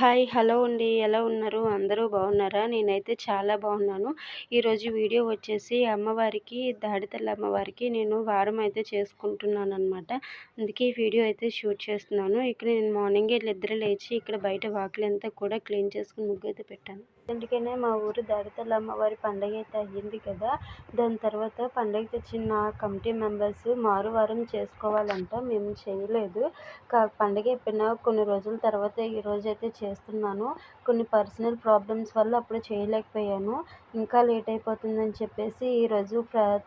Hi hello అండి. ఎలా ఉన్నారు? అందరూ బాగున్నారా? నేనైతే చాలా బాగున్నాను. ఈరోజు వీడియో వచ్చేసి అమ్మవారికి దాడితల్లి అమ్మవారికి నేను వారం అయితే చేసుకుంటున్నాను అనమాట అందుకే ఈ వీడియో అయితే షూట్ చేస్తున్నాను. ఇక్కడ నేను మార్నింగే నిద్ర లేచి ఇక్కడ బయట వాకిలంతా కూడా క్లీన్ చేసుకుని ముగ్గు అయితే పెట్టాను. అందుకనే మా ఊరు దాడితల్లి అమ్మవారి పండగ అయితే అయ్యింది కదా. దాని తర్వాత పండగ తెచ్చిన కమిటీ మెంబర్స్ మారు వారం చేసుకోవాలంట మేము చేయలేదు. కా పండగ అయిపోయిన కొన్ని రోజుల తర్వాత ఈ రోజు అయితే చేస్తున్నాను. కొన్ని పర్సనల్ ప్రాబ్లమ్స్ వల్ల అప్పుడు చేయలేకపోయాను. ఇంకా లేట్ అయిపోతుందని చెప్పేసి ఈరోజు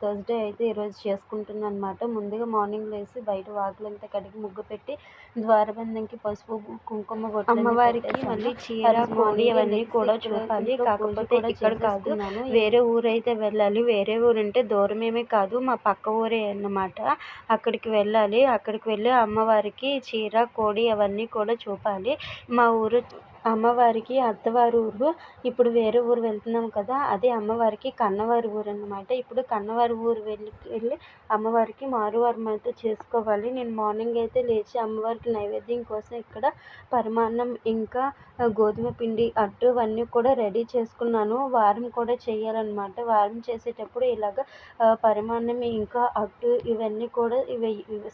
థర్స్డే అయితే ఈరోజు చేసుకుంటున్నాను అనమాట ముందుగా మార్నింగ్ లేచి బయట వాకిలంతా కడిగి ముగ్గు పెట్టి ద్వారబంధంకి పసుపు కుంకుమ అమ్మవారికి మళ్ళీ చీర కోడి అవన్నీ కూడా చూడాలి. కాకపోతే ఇక్కడ కాదు. వేరే ఊరు అయితే వెళ్ళాలి. వేరే ఊరు అంటే దూరమేమే కాదు. మా పక్క ఊరే అన్నమాట. అక్కడికి వెళ్ళాలి. అక్కడికి వెళ్ళి అమ్మవారికి చీర కోడి అవన్నీ కూడా చూపాలి. మా ఊరు అమ్మవారికి అత్తవారి ఊరు. ఇప్పుడు వేరే ఊరు వెళ్తున్నాం కదా అదే అమ్మవారికి కన్నవారి ఊరు అన్నమాట ఇప్పుడు కన్నవారి ఊరు వెళ్ళి వెళ్ళి అమ్మవారికి మారువారం అయితే చేసుకోవాలి. నేను మార్నింగ్ అయితే లేచి అమ్మవారికి నైవేద్యం కోసం ఇక్కడ పరమాన్నం ఇంకా గోధుమ పిండి అట్టు ఇవన్నీ కూడా రెడీ చేసుకున్నాను. వారం కూడా చేయాలన్నమాట. వారం చేసేటప్పుడు ఇలాగ పరిమాణం ఇంకా అట్టు ఇవన్నీ కూడా ఇవి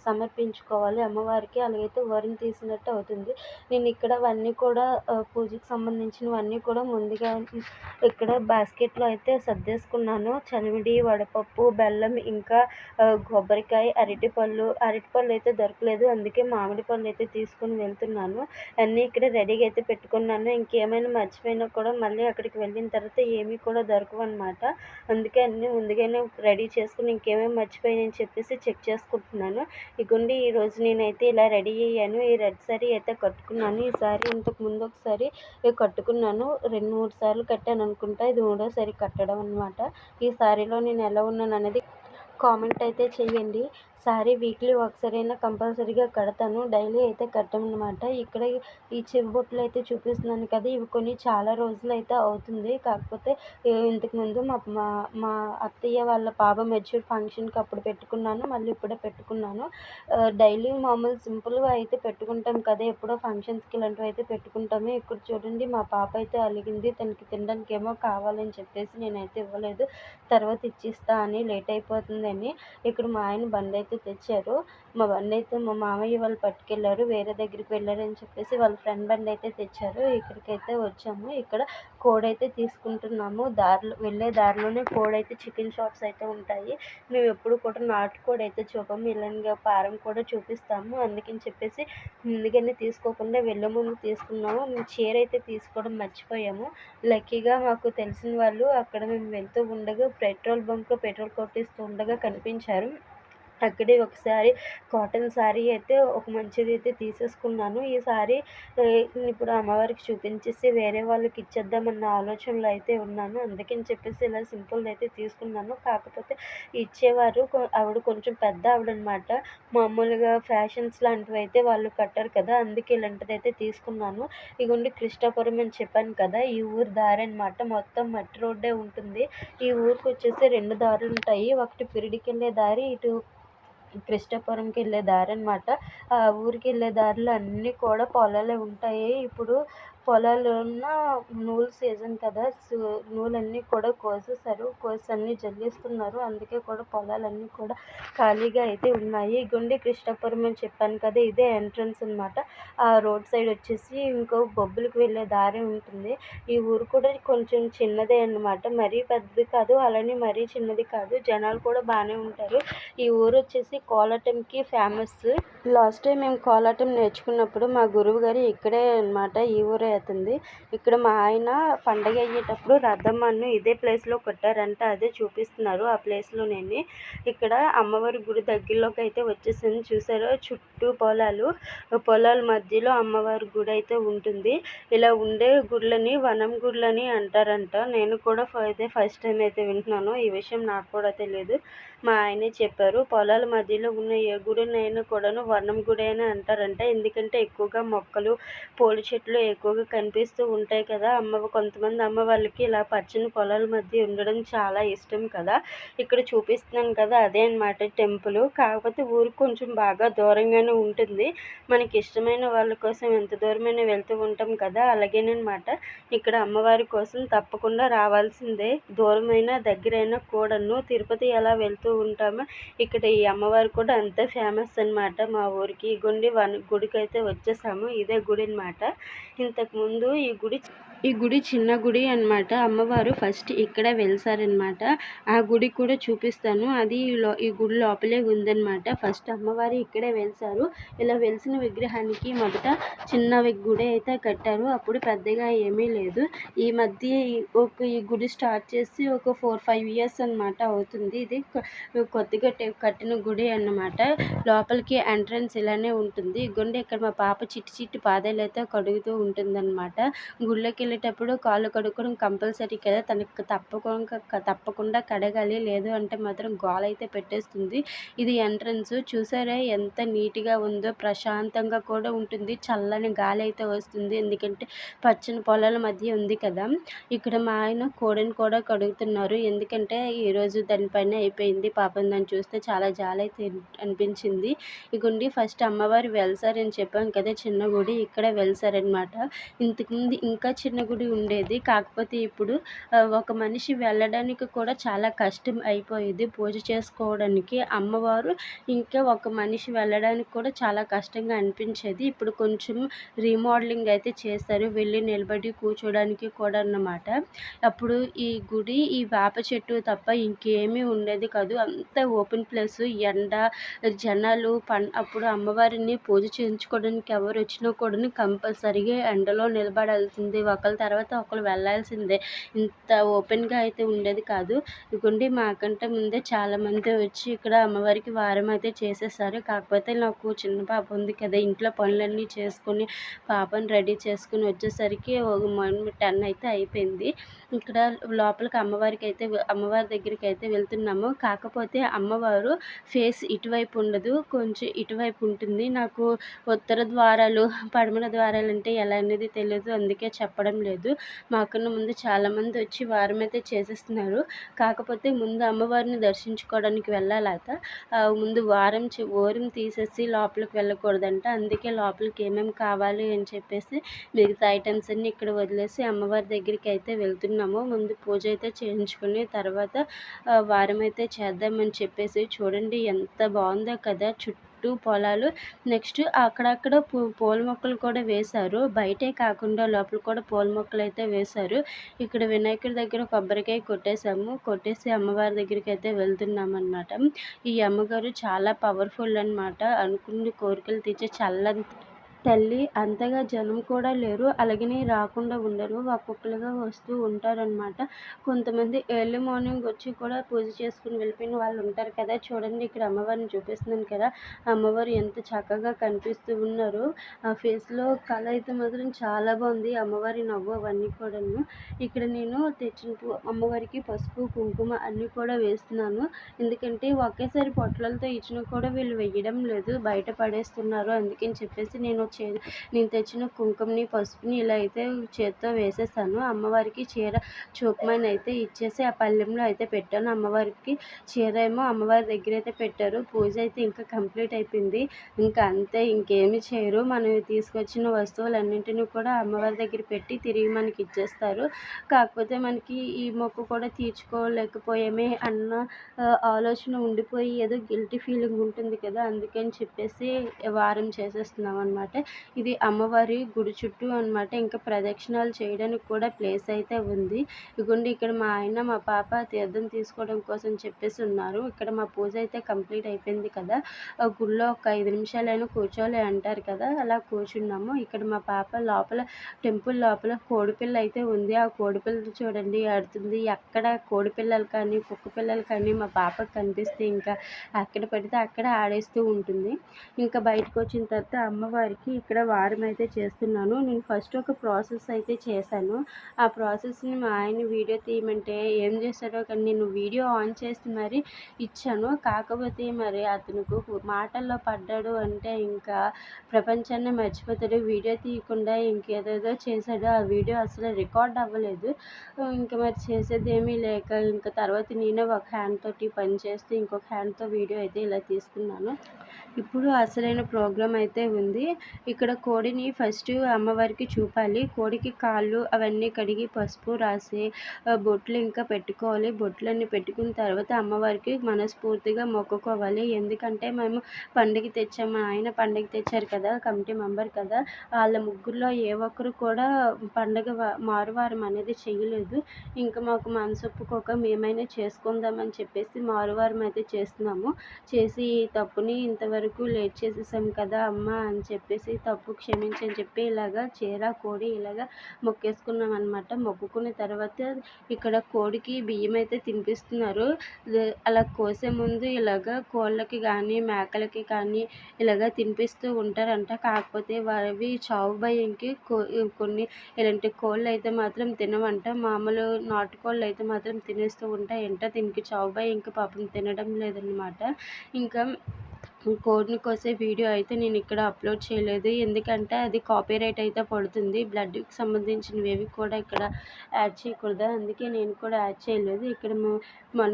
సమర్పించుకోవాలి అమ్మవారికి. అలాగైతే వరం తీసినట్టు అవుతుంది. నేను ఇక్కడ అవన్నీ కూడా పూజకి సంబంధించినవన్నీ కూడా ముందుగా ఇక్కడ బాస్కెట్లో అయితే సర్దేసుకున్నాను. చలివిడి వడపప్పు బెల్లం ఇంకా కొబ్బరికాయ అరటిపళ్ళు అరటిపళ్ళు అయితే దొరకలేదు. అందుకే మామిడి పళ్ళు అయితే తీసుకొని వెళ్తున్నాను. అన్నీ ఇక్కడ రెడీగా అయితే పెట్టుకున్నాను. ఇంకేమైనా మర్చిపోయినా కూడా మళ్ళీ అక్కడికి వెళ్ళిన తర్వాత ఏమీ కూడా దొరకవు అనమాట అందుకే అన్నీ ముందుగానే రెడీ చేసుకుని ఇంకేమేమి మర్చిపోయాయని చెప్పేసి చెక్ చేసుకుంటున్నాను. ఇగోండి ఈరోజు నేనైతే ఇలా రెడీ అయ్యాను. ఈ రెడ్ సారీ అయితే కట్టుకున్నాను. ఈ సారీ ఇంతకు ముందు ఒకసారి ఒకసారి కట్టుకున్నాను. రెండు మూడు సార్లు కట్టాను అనుకుంటా. ఇది మూడోసారి కట్టడం అనమాట ఈ సారీలో నేను ఎలా ఉన్నాను అనేది కామెంట్ అయితే చేయండి. సారీ వీక్లీ ఒకసారి అయినా కంపల్సరీగా కడతాను. డైలీ అయితే కట్టమన్నమాట ఇక్కడ ఈ చెవిబొట్లు అయితే చూపిస్తున్నాను కదా ఇవి కొన్ని చాలా రోజులు అయితే అవుతుంది. కాకపోతే ఇంతకుముందు మా మా మా అత్తయ్య వాళ్ళ పాప మెచ్యూర్ ఫంక్షన్కి అప్పుడు పెట్టుకున్నాను. మళ్ళీ ఇప్పుడే పెట్టుకున్నాను. డైలీ మామూలు సింపుల్గా అయితే పెట్టుకుంటాం కదా ఎప్పుడో ఫంక్షన్స్కి ఇలాంటివి అయితే పెట్టుకుంటాము. ఇక్కడ చూడండి మా పాప అయితే అలిగింది. తనకి తినడానికి ఏమో కావాలని చెప్పేసి నేనైతే ఇవ్వలేదు. తర్వాత ఇచ్చిస్తా అని లేట్ అయిపోతుందని. ఇక్కడ మా ఆయన బండి అయితే తెచ్చారు. మా బండి అయితే మా మామయ్య వాళ్ళు పట్టుకెళ్ళారు వేరే దగ్గరికి వెళ్ళారని చెప్పేసి వాళ్ళ ఫ్రెండ్ బండి అయితే తెచ్చారు. ఇక్కడికైతే వచ్చాము. ఇక్కడ కోడైతే అయితే తీసుకుంటున్నాము. దారిలో వెళ్ళే దారిలోనే కోడైతే అయితే చికెన్ షాప్స్ అయితే ఉంటాయి. మేము ఎప్పుడు కూడా నాటుకోడి అయితే చూపము. ఇలాగా పారం కూడా చూపిస్తాము. అందుకని చెప్పేసి ముందుగానే తీసుకోకుండా వెళ్ళే ముందు తీసుకున్నాము. మేము చీర అయితే తీసుకోవడం మర్చిపోయాము. లక్కీగా మాకు తెలిసిన వాళ్ళు అక్కడ మేము వెళ్తూ ఉండగా పెట్రోల్ బంక్లో పెట్రోల్ కొట్టిస్తూ ఉండగా కనిపించారు. అక్కడే ఒకసారి కాటన్ శారీ అయితే ఒక మంచిది అయితే తీసేసుకున్నాను. ఈ శారీ ఇప్పుడు అమ్మవారికి చూపించేసి వేరే వాళ్ళకి ఇచ్చేద్దామన్న ఆలోచనలో అయితే ఉన్నాను. అందుకని చెప్పేసి ఇలా సింపుల్ అయితే తీసుకున్నాను. కాకపోతే ఇచ్చేవారు ఆవిడ కొంచెం పెద్ద ఆవిడ అనమాట మామూలుగా ఫ్యాషన్స్ లాంటివి అయితే వాళ్ళు కట్టారు కదా అందుకే ఇలాంటిది అయితే తీసుకున్నాను. ఇగోండి కృష్ణాపురం అని చెప్పాను కదా ఈ ఊరు దారి అనమాట మొత్తం మట్టి రోడ్డే ఉంటుంది. ఈ ఊరికి వచ్చేసి రెండు దారులు ఉంటాయి ఒకటి పిరిడికి వెళ్ళే దారి ఇటు కృష్ణాపురంకి వెళ్ళే దారి అనమాట ఆ ఊరికి వెళ్ళే దారిలో అన్నీ కూడా పొలాలే ఉంటాయి. ఇప్పుడు పొలాలున్న నూలు సీజన్ కదా సో నూలన్నీ కూడా కోసేసారు కోసి అన్నీ జల్లిస్తున్నారు. అందుకే కూడా పొలాలన్నీ కూడా ఖాళీగా అయితే ఉన్నాయి. గుండె కృష్ణాపురం అని చెప్పాను కదా ఇదే ఎంట్రన్స్ అనమాట ఆ రోడ్ సైడ్ వచ్చేసి ఇంకో బొబ్బులకు వెళ్ళే దారి ఉంటుంది. ఈ ఊరు కూడా కొంచెం చిన్నదే అనమాట మరీ పెద్దది కాదు అలానే మరీ చిన్నది కాదు. జనాలు కూడా బాగానే ఉంటారు. ఈ ఊరు వచ్చేసి కోలాటంకి ఫేమస్ లాస్ట్ టైం మేము కోలాటం నేర్చుకున్నప్పుడు మా గురువు గారు ఇక్కడే అనమాట ఈ ఊరే అవుతుంది. ఇక్కడ మా ఆయన పండగ అయ్యేటప్పుడు రథమ్మను ఇదే ప్లేస్లో కొట్టారంట అదే చూపిస్తున్నారు. ఆ ప్లేస్లోనే ఇక్కడ అమ్మవారి గుడి దగ్గరలోకి అయితే వచ్చేసింది చూసారో? చుట్టూ పొలాలు పొలాల మధ్యలో అమ్మవారి గుడి అయితే ఉంటుంది. ఇలా ఉండే గుళ్ళని వనం గుళ్ళని అంటారంట. నేను కూడా ఇదే ఫస్ట్ టైం అయితే వింటున్నాను. ఈ విషయం నాకు కూడా తెలియదు. మా ఆయనే చెప్పారు పొలాల మధ్యలో ఉన్న ఏ గుడినైనా కూడాను వర్ణం గుడి అని అంటారంట. ఎందుకంటే ఎక్కువగా మొక్కలు పూల చెట్లు ఎక్కువగా కనిపిస్తూ ఉంటాయి కదా. అమ్మ కొంతమంది అమ్మ వాళ్ళకి ఇలా పచ్చని పొలాల మధ్య ఉండడం చాలా ఇష్టం కదా. ఇక్కడ చూపిస్తున్నాను కదా అదే అనమాట టెంపుల్ కాకపోతే ఊరు కొంచెం బాగా దూరంగానే ఉంటుంది. మనకి ఇష్టమైన వాళ్ళ కోసం ఎంత దూరమైనా వెళ్తూ ఉంటాం కదా. అలాగేనమాట ఇక్కడ అమ్మవారి కోసం తప్పకుండా రావాల్సిందే. దూరమైన దగ్గరైనా కూడాను తిరుపతి ఎలా వెళ్తూ ఉంటాము. ఇక్కడ ఈ అమ్మవారు కూడా అంతే ఫేమస్ అనమాట మా ఊరికి గుండి వన్ గుడికి అయితే వచ్చేసాము. ఇదే గుడి అనమాట ఇంతకుముందు ఈ గుడి ఈ గుడి చిన్న గుడి అనమాట అమ్మవారు ఫస్ట్ ఇక్కడ వెలిసారనమాట ఆ గుడి కూడా చూపిస్తాను. అది లో ఈ గుడి లోపలే ఉందన్నమాట. ఫస్ట్ అమ్మవారు ఇక్కడే వెలిసారు. ఇలా వెలిసిన విగ్రహానికి మొదట చిన్న గుడి అయితే కట్టారు. అప్పుడు పెద్దగా ఏమీ లేదు. ఈ మధ్య ఒక ఈ గుడి స్టార్ట్ చేసి ఒక ఫోర్ ఫైవ్ ఇయర్స్ అనమాట అవుతుంది. ఇది కొత్తగా కట్టిన గుడి అన్నమాట. లోపలికి ఎంట్రన్స్ ఇలానే ఉంటుంది. గుండె ఇక్కడ మా పాప చిట్టి చిట్టి పాదాలు అయితే కడుగుతూ ఉంటుందన్నమాట. గుళ్ళకి వెళ్ళేటప్పుడు కాళ్ళు కడుక్కోవడం కంపల్సరీ కదా. తనకి తప్పకుండా తప్పకుండా కడగాలి. లేదు అంటే మాత్రం గోల అయితే పెట్టేస్తుంది. ఇది ఎంట్రన్స్. చూసారా ఎంత నీట్గా ఉందో. ప్రశాంతంగా కూడా ఉంటుంది. చల్లని గాలి అయితే వస్తుంది. ఎందుకంటే పచ్చని పొలాల మధ్య ఉంది కదా. ఇక్కడ మా ఆయన కోడిని కూడా కడుగుతున్నారు. ఎందుకంటే ఈరోజు దానిపైన అయిపోయింది. పాపం దాన్ని చూస్తే చాలా జాలి అయితే అనిపించింది. ఇగుండి ఫస్ట్ అమ్మవారు వెళ్సారని చెప్పాం కదా చిన్న గుడి. ఇక్కడ వెళ్సారనమాట ఇంతకుముందు ఇంకా చిన్న కృష్ణ గుడి ఉండేది. కాకపోతే ఇప్పుడు ఒక మనిషి వెళ్ళడానికి కూడా చాలా కష్టం అయిపోయేది పూజ చేసుకోవడానికి. అమ్మవారు ఇంకా ఒక మనిషి వెళ్ళడానికి కూడా చాలా కష్టంగా అనిపించేది. ఇప్పుడు కొంచెం రీమోడలింగ్ అయితే చేశారు. వెళ్ళి నిలబడి కూర్చోడానికి కూడా అన్నమాట. అప్పుడు ఈ గుడి ఈ వేప చెట్టు తప్ప ఇంకేమీ ఉండేది కాదు. అంత ఓపెన్ ప్లేస్ ఎండ జనాలు పన్ అప్పుడు అమ్మవారిని పూజ చేయించుకోవడానికి ఎవరు వచ్చినా కూడా కంపల్సరిగా ఎండలో నిలబడాల్సింది ఒక ఒకళ్ళ తర్వాత ఒకరు వెళ్ళాల్సిందే. ఇంత ఓపెన్గా అయితే ఉండేది కాదు. ఇదిగోండి మాకంటే ముందే చాలామంది వచ్చి ఇక్కడ అమ్మవారికి వారం అయితే చేసేసారు. కాకపోతే నాకు చిన్న పాప ఉంది కదా ఇంట్లో పనులన్నీ చేసుకుని పాపని రెడీ చేసుకుని వచ్చేసరికి టెన్ అయితే అయిపోయింది. ఇక్కడ లోపలికి అమ్మవారికి అయితే అమ్మవారి దగ్గరికి అయితే వెళ్తున్నాము. కాకపోతే అమ్మవారు ఫేస్ ఇటువైపు ఉండదు కొంచెం ఇటువైపు ఉంటుంది. నాకు ఉత్తర ద్వారాలు పడమర ద్వారాలు అంటే ఎలా అనేది తెలియదు అందుకే చెప్పడం లేదు. మాకన్నా ముందు చాలామంది వచ్చి వారం అయితే చేసేస్తున్నారు. కాకపోతే ముందు అమ్మవారిని దర్శించుకోవడానికి వెళ్ళాలట. ముందు వారం ఓరం తీసేసి లోపలికి వెళ్ళకూడదంట. అందుకే లోపలికి ఏమేమి కావాలి అని చెప్పేసి మిగతా ఐటమ్స్ అన్నీ ఇక్కడ వదిలేసి అమ్మవారి దగ్గరికి అయితే వెళ్తున్నాము. ముందు పూజ అయితే చేయించుకుని తర్వాత వారం అయితే చేద్దామని చెప్పేసి చూడండి ఎంత బాగుందో కదా చుట్టూ చుట్టూ పొలాలు. నెక్స్ట్ అక్కడక్కడ పూ పూల మొక్కలు కూడా వేశారు. బయటే కాకుండా లోపల కూడా పూల మొక్కలు అయితే వేశారు. ఇక్కడ వినాయకుడి దగ్గర కొబ్బరికాయ కొట్టేశాము. కొట్టేసి అమ్మవారి దగ్గరికి అయితే వెళ్తున్నాం అనమాట ఈ అమ్మగారు చాలా పవర్ఫుల్ అనమాట అనుకున్న కోరికలు తీర్చే చల్లని తల్లి అంతగా జనం కూడా లేరు. అలాగని రాకుండా ఉండరు. ఒక్కొక్కరుగా వస్తూ ఉంటారనమాట కొంతమంది ఎర్లీ మార్నింగ్ వచ్చి కూడా పూజ చేసుకుని వెళ్ళిపోయిన వాళ్ళు ఉంటారు కదా. చూడండి ఇక్కడ అమ్మవారిని చూపిస్తున్నాను కదా. అమ్మవారు ఎంత చక్కగా కనిపిస్తూ ఉన్నారు. ఆ ఫేస్లో కళ అయితే మాత్రం చాలా బాగుంది. అమ్మవారి నవ్వు అవన్నీ కూడాను. ఇక్కడ నేను తెచ్చిన అమ్మవారికి పసుపు కుంకుమ అన్నీ కూడా వేస్తున్నాను. ఎందుకంటే ఒకేసారి పొట్లలతో ఇచ్చినా కూడా వీళ్ళు వేయడం లేదు. బయట పడేస్తున్నారు. అందుకని చెప్పేసి నేను చే నేను తెచ్చిన కుంకుమని పసుపుని ఇలా అయితే చేత్తో వేసేసాను అమ్మవారికి చీర చూపమని అయితే ఇచ్చేసి ఆ పళ్ళెంలో అయితే పెట్టాను. అమ్మవారికి చీర ఏమో అమ్మవారి దగ్గర అయితే పెట్టారు. పూజ అయితే ఇంకా కంప్లీట్ అయిపోయింది. ఇంకా అంతే ఇంకేమి చేయరు. మనం తీసుకొచ్చిన వస్తువులన్నింటినీ కూడా అమ్మవారి దగ్గర పెట్టి తిరిగి మనకి ఇచ్చేస్తారు. కాకపోతే మనకి ఈ మొక్కు కూడా తీర్చుకోలేకపోయామే అన్న ఆలోచన ఉండిపోయి ఏదో గిల్టీ ఫీలింగ్ ఉంటుంది కదా అందుకని చెప్పేసి వారం చేసేస్తున్నాం అనమాట ఇది అమ్మవారి గుడి చుట్టూ అనమాట ఇంకా ప్రదక్షిణాలు చేయడానికి కూడా ప్లేస్ అయితే ఉంది. ఇగోండి ఇక్కడ మా ఆయన మా పాప తీర్థం తీసుకోవడం కోసం చెప్పేసి ఉన్నారు. ఇక్కడ మా పూజ అయితే కంప్లీట్ అయిపోయింది కదా. గుళ్ళో ఒక ఐదు నిమిషాలైనా కూర్చోలే అంటారు కదా. అలా కూర్చున్నాము. ఇక్కడ మా పాప లోపల టెంపుల్ లోపల కోడిపిల్ల అయితే ఉంది. ఆ కోడిపిల్ల చూడండి ఆడుతుంది. ఎక్కడ కోడిపిల్లలు కానీ కుక్క పిల్లలు కానీ మా పాపకు కనిపిస్తే ఇంకా అక్కడ పడితే అక్కడ ఆడేస్తూ ఉంటుంది. ఇంకా బయటకు వచ్చిన తర్వాత అమ్మవారికి అమ్మవారికి ఇక్కడ వారం అయితే చేస్తున్నాను. నేను ఫస్ట్ ఒక ప్రాసెస్ అయితే చేశాను. ఆ ప్రాసెస్ని మా ఆయన వీడియో తీయమంటే ఏం చేశాడో కానీ నేను వీడియో ఆన్ చేసి మరి ఇచ్చాను. కాకపోతే మరి అతనుకు మాటల్లో పడ్డాడు అంటే ఇంకా ప్రపంచాన్ని మర్చిపోతాడు. వీడియో తీయకుండా ఇంకేదేదో చేశాడు. ఆ వీడియో అసలు రికార్డ్ అవ్వలేదు. ఇంకా మరి చేసేది ఏమీ లేక ఇంకా తర్వాత నేనే ఒక హ్యాండ్ తోటి పని చేస్తూ ఇంకొక హ్యాండ్తో వీడియో అయితే ఇలా తీసుకున్నాను. ఇప్పుడు అసలైన ప్రోగ్రామ్ అయితే ఉంది. ఇక్కడ కోడిని ఫస్ట్ అమ్మవారికి చూపాలి. కోడికి కాళ్ళు అవన్నీ కడిగి పసుపు రాసి బొట్లు ఇంకా పెట్టుకోవాలి. బొట్లన్నీ పెట్టుకున్న తర్వాత అమ్మవారికి మనస్ఫూర్తిగా మొక్కుకోవాలి. ఎందుకంటే మేము పండుగ తెచ్చాము మా ఆయన పండుగ తెచ్చారు కదా కమిటీ మెంబర్ కదా. వాళ్ళ ముగ్గురులో ఏ ఒక్కరు కూడా పండగ మారువారం అనేది చేయలేదు. ఇంకా మాకు మనసు ఒప్పుకోక మేమైనా చేసుకుందామని చెప్పేసి మారువారం అయితే చేస్తున్నాము. చేసి ఈ తప్పుని ఇంతవరకు లేట్ చేసేసాం కదా అమ్మ అని చెప్పేసి తప్పు క్షమించని చెప్పి ఇలాగా చీర కోడి ఇలాగా మొక్కేసుకున్నాం అనమాట మొక్కుకున్న తర్వాత ఇక్కడ కోడికి బియ్యం అయితే తినిపిస్తున్నారు. అలా కోసే ముందు ఇలాగ కోళ్ళకి కానీ మేకలకి కానీ ఇలాగ తినిపిస్తూ ఉంటారంట. కాకపోతే అవి చావు భయంకి కొన్ని ఇలాంటి కోళ్ళు అయితే మాత్రం తినవంట. మామూలు నాటుకోళ్ళు అయితే మాత్రం తినేస్తూ ఉంటాయంట. దీనికి చావు భయంకి పాపం తినడం లేదనమాట ఇంకా కోడిని కోసే వీడియో అయితే నేను ఇక్కడ అప్లోడ్ చేయలేదు. ఎందుకంటే అది కాపీరైట్ అయితే పడుతుంది. బ్లడ్కి సంబంధించినవి ఏవి కూడా ఇక్కడ యాడ్ చేయకూడదు. అందుకే నేను కూడా యాడ్ చేయలేదు. ఇక్కడ మన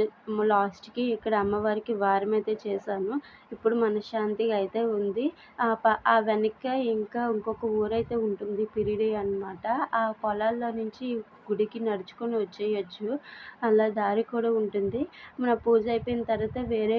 లాస్ట్కి ఇక్కడ అమ్మవారికి వారం అయితే చేశాను. ఇప్పుడు మనశ్శాంతిగా అయితే ఉంది. ఆ ఆ వెనక ఇంకా ఇంకొక ఊరైతే ఉంటుంది. పిరిడి అనమాట ఆ పొలాల్లో నుంచి గుడికి నడుచుకొని వచ్చేయచ్చు. అలా దారి కూడా ఉంటుంది. మన పూజ అయిపోయిన తర్వాత వేరే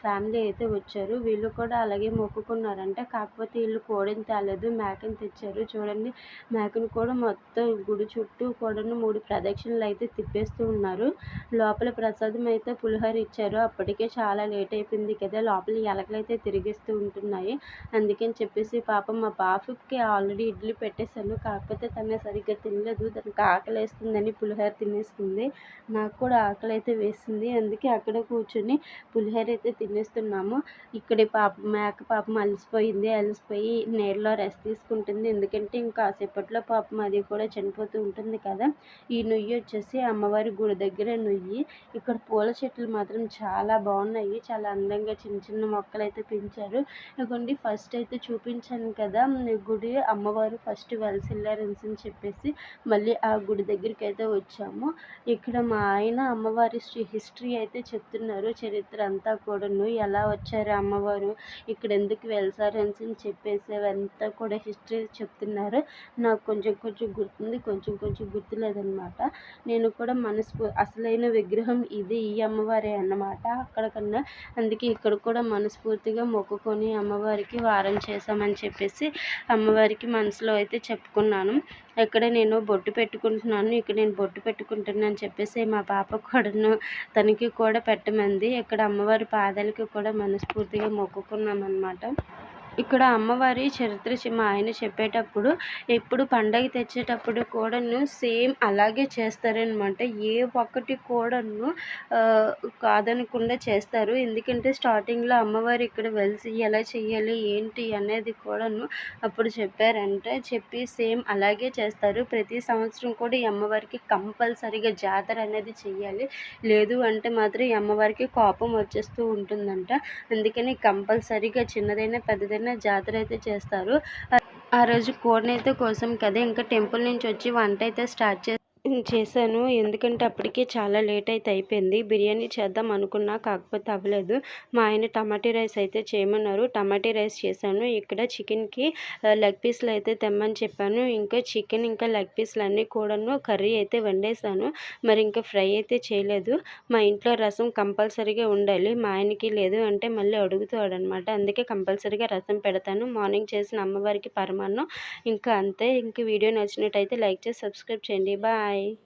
ఫ్యామిలీ అయితే వచ్చారు. వీళ్ళు కూడా అలాగే మొక్కుకున్నారంట. కాకపోతే వీళ్ళు కోడిని తేలేదు మేకని తెచ్చారు. చూడండి మేకను కూడా మొత్తం గుడి చుట్టూ కూడాను మూడు ప్రదక్షిణలు అయితే తిప్పేస్తూ ఉన్నారు. లోపల ప్రసాదం అయితే పులిహోర ఇచ్చారు. అప్పటికే చాలా లేట్ అయిపోయింది కదా. లోపల ఎలకలు అయితే తిరిగిస్తూ ఉంటున్నాయి. అందుకని చెప్పేసి పాపం మా పాపకి ఆల్రెడీ ఇడ్లీ పెట్టేశాను. కాకపోతే తనే సరిగ్గా తినలేదు. తనకు ఆకలి వేస్తుందని పులిహోర తినేస్తుంది. నాకు కూడా ఆకలి అయితే వేసింది. అందుకే అక్కడ కూర్చొని పులిహోర అయితే తినేస్తున్నాము. ఇక్కడ పాప మేక పాపం అలసిపోయింది. అలసిపోయి నీళ్ళలో రెస్ట్ తీసుకుంటుంది. ఎందుకంటే ఇంకా కాసేపట్లో పాపం అది కూడా చనిపోతూ ఉంటుంది కదా. ఈ నుయ్యి వచ్చేసి అమ్మవారి గుడి దగ్గర నుయ్యి. ఇక్కడ పూల చెట్లు మాత్రం చాలా బాగున్నాయి. చాలా అందంగా చిన్న చిన్న మొక్కలు అయితే పెంచారు. ఇదిగోండి ఫస్ట్ అయితే చూపించాను కదా. గుడి అమ్మవారు ఫస్ట్ వెలసిల్లారని చెప్పేసి మళ్ళీ ఆ గుడి దగ్గర దగ్గరికి అయితే వచ్చాము. ఇక్కడ మా ఆయన అమ్మవారి హిస్టరీ అయితే చెప్తున్నారు. చరిత్ర అంతా కూడాను. ఎలా వచ్చారు అమ్మవారు? ఇక్కడ ఎందుకు వెళ్తారు అని చెప్పేసి అంతా కూడా హిస్టరీ చెప్తున్నారు. నాకు కొంచెం కొంచెం గుర్తుంది. కొంచెం కొంచెం గుర్తులేదనమాట నేను కూడా మనసు అసలైన విగ్రహం ఇది ఈ అమ్మవారే అన్నమాట అక్కడికన్నా. అందుకే ఇక్కడ కూడా మనస్ఫూర్తిగా మొక్కుకొని అమ్మవారికి వారం చేసామని చెప్పేసి అమ్మవారికి మనసులో అయితే చెప్పుకున్నాను. ఇక్కడ నేను బొట్టు పెట్టుకుంటున్నాను ఇక్కడ నేను బొట్టు పెట్టుకుంటున్నాను చెప్పేసి మా పాప కూడాను తనకి కూడా పెట్టమంది. ఇక్కడ అమ్మవారి పాదాలకి కూడా మనస్ఫూర్తిగా మొక్కుకున్నాం అనమాట ఇక్కడ అమ్మవారి చరిత్ర మా ఆయన చెప్పేటప్పుడు ఎప్పుడు పండగ తెచ్చేటప్పుడు కూడాను సేమ్ అలాగే చేస్తారనమాట. ఏ ఒక్కటి కూడాను కాదనకుండా చేస్తారు. ఎందుకంటే స్టార్టింగ్లో అమ్మవారు ఇక్కడ వెలిసి ఎలా చెయ్యాలి ఏంటి అనేది కూడాను అప్పుడు చెప్పారంటే. చెప్పి సేమ్ అలాగే చేస్తారు. ప్రతి సంవత్సరం కూడా ఈ అమ్మవారికి కంపల్సరీగా జాతర అనేది చెయ్యాలి లేదు అంటే మాత్రం ఈ అమ్మవారికి కోపం వచ్చేస్తూ ఉంటుందంట. అందుకని కంపల్సరీగా చిన్నదైనా పెద్దదైనా చిన్న జాతర అయితే చేస్తారు. ఆ రోజు కోడిని అయితే కోసం కదా ఇంకా టెంపుల్ నుంచి వచ్చి వంట అయితే స్టార్ట్ చేస్తారు చేశాను. ఎందుకంటే అప్పటికే చాలా లేట్ అయితే అయిపోయింది. బిర్యానీ చేద్దాం అనుకున్నా కాకపోతే అవ్వలేదు. మా ఆయన టమాటీ రైస్ అయితే చేయమన్నారు. టమాటీ రైస్ చేశాను. ఇక్కడ చికెన్కి లెగ్ పీస్లు అయితే తెమ్మని చెప్పాను. ఇంకా చికెన్ ఇంకా లెగ్ పీస్లు అన్నీ కూడాను కర్రీ అయితే వండేసాను మరి ఇంకా ఫ్రై అయితే చేయలేదు. మా ఇంట్లో రసం కంపల్సరీగా ఉండాలి. మా ఆయనకి లేదు అంటే మళ్ళీ అడుగుతాడు అనమాట అందుకే కంపల్సరీగా రసం పెడతాను. మార్నింగ్ చేసిన అమ్మవారికి పరమాన్నం. ఇంకా అంతే. ఇంక వీడియో నచ్చినట్టయితే లైక్ చేసి సబ్స్క్రైబ్ చేయండి. బాయ్. bye.